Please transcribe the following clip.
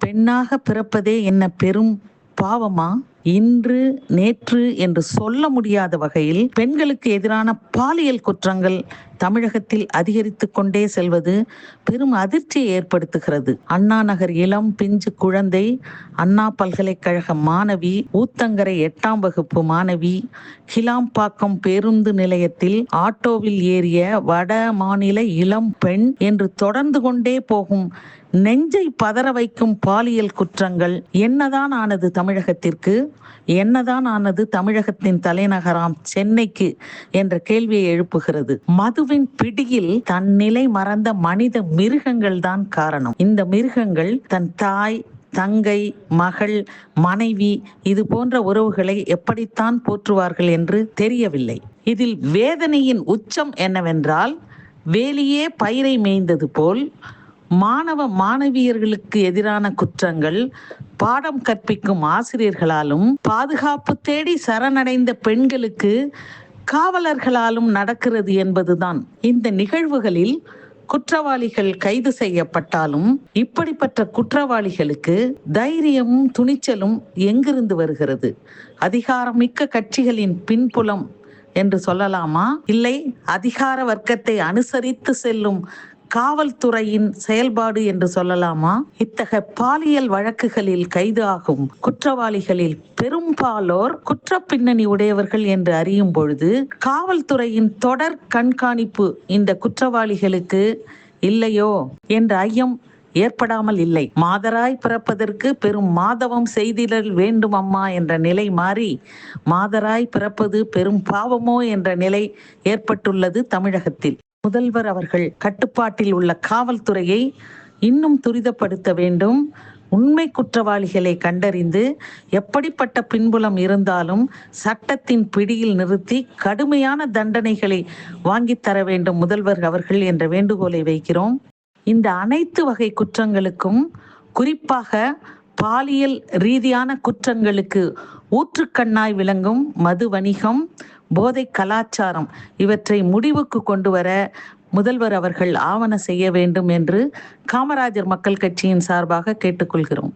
பெண்ணாக பிறப்பதே என்ன பெரும் பாவமா? இன்று நேற்று என்று சொல்ல முடியாத வகையில் பெண்களுக்கு எதிரான பாலியல் குற்றங்கள் தமிழகத்தில் அதிகரித்து கொண்டே செல்வது பெரும் அதிர்ச்சியை ஏற்படுத்துகிறது. அண்ணா நகர் இளம் பிஞ்சு குழந்தை அண்ணா பல்கலைக்கழக மாணவி ஊத்தங்கரை எட்டாம் வகுப்பு மாணவி கிலாம்பாக்கம் பேருந்து நிலையத்தில் ஆட்டோவில் ஏறிய வட மாநில இளம் பெண் என்று தொடர்ந்து கொண்டே போகும் நெஞ்சை பதற வைக்கும் பாலியல் குற்றங்கள் என்னதான் ஆனது தமிழகத்திற்கு? என்னதான் ஆனது தமிழகத்தின் தலைநகராம் சென்னைக்கு? என்ற கேள்வியை எழுப்புகிறது. மது உணவின் பிடியில் தன் நிலை மறந்த மனித மிருகங்கள் தான் காரணம். இந்த மிருகங்கள் தன் தாய் தங்கை மகள் மனைவி இது போன்ற உறவுகளை எப்படித்தான் போற்றுவார்கள் என்று தெரியவில்லை. இதில் வேதனையின் உச்சம் என்னவென்றால் வேலியே பயிரை மேய்ந்தது போல் மாணவ மாணவியர்களுக்கு எதிரான குற்றங்கள் பாடம் கற்பிக்கும் ஆசிரியர்களாலும் பாதுகாப்பு தேடி சரணடைந்த பெண்களுக்கு காவலர்களாலும் நடக்கிறது என்பதுதான். இந்த நிகழ்வுகளில் குற்றவாளிகள் கைது செய்யப்பட்டாலும் இப்படிப்பட்ட குற்றவாளிகளுக்கு தைரியமும் துணிச்சலும் எங்கிருந்து வருகிறது? அதிகாரமிக்க கட்சிகளின் பின்புலம் என்று சொல்லலாமா? இல்லை அதிகார வர்க்கத்தை அனுசரித்து செல்லும் காவல்துறையின் செயல்பாடு என்று சொல்லலாமா? இத்தகைய பாலியல் வழக்குகளில் கைது ஆகும் குற்றவாளிகளில் பெரும்பாலோர் குற்ற பின்னணி உடையவர்கள் என்று அறியும் பொழுது காவல்துறையின் தொடர் கண்காணிப்பு இந்த குற்றவாளிகளுக்கு இல்லையோ? என்ற ஐயம் ஏற்படாமல் இல்லை. மாதராய் பிறப்பதற்கு பெரும் மாதவம் செய்திடல் வேண்டும் அம்மா என்ற நிலை மாறி மாதராய் பிறப்பது பெரும் பாவமோ என்ற நிலை ஏற்பட்டுள்ளது தமிழகத்தில். முதல்வர் அவர்கள் கட்டுப்பாட்டில் உள்ள காவல்துறையை இன்னும் துரிதப்படுத்த வேண்டும். உண்மை குற்றவாளிகளை கண்டறிந்து எப்படிப்பட்ட பின்புலம் இருந்தாலும் சட்டத்தின் பிடியில் நிறுத்தி கடுமையான தண்டனைகளை வாங்கித் தர வேண்டும் முதல்வர் அவர்கள் என்ற வேண்டுகோளை வைக்கிறோம். இந்த அனைத்து வகை குற்றங்களுக்கும் குறிப்பாக பாலியல் ரீதியான குற்றங்களுக்கு ஊற்றுக்கண்ணாய் விளங்கும் மது வணிகம் போதை கலாச்சாரம் இவற்றை முடிவுக்கு கொண்டு வர முதல்வர் அவர்கள் ஆவண செய்ய வேண்டும் என்று காமராஜர் மக்கள் கட்சியின் சார்பாக கேட்டுக்கொள்கிறோம்.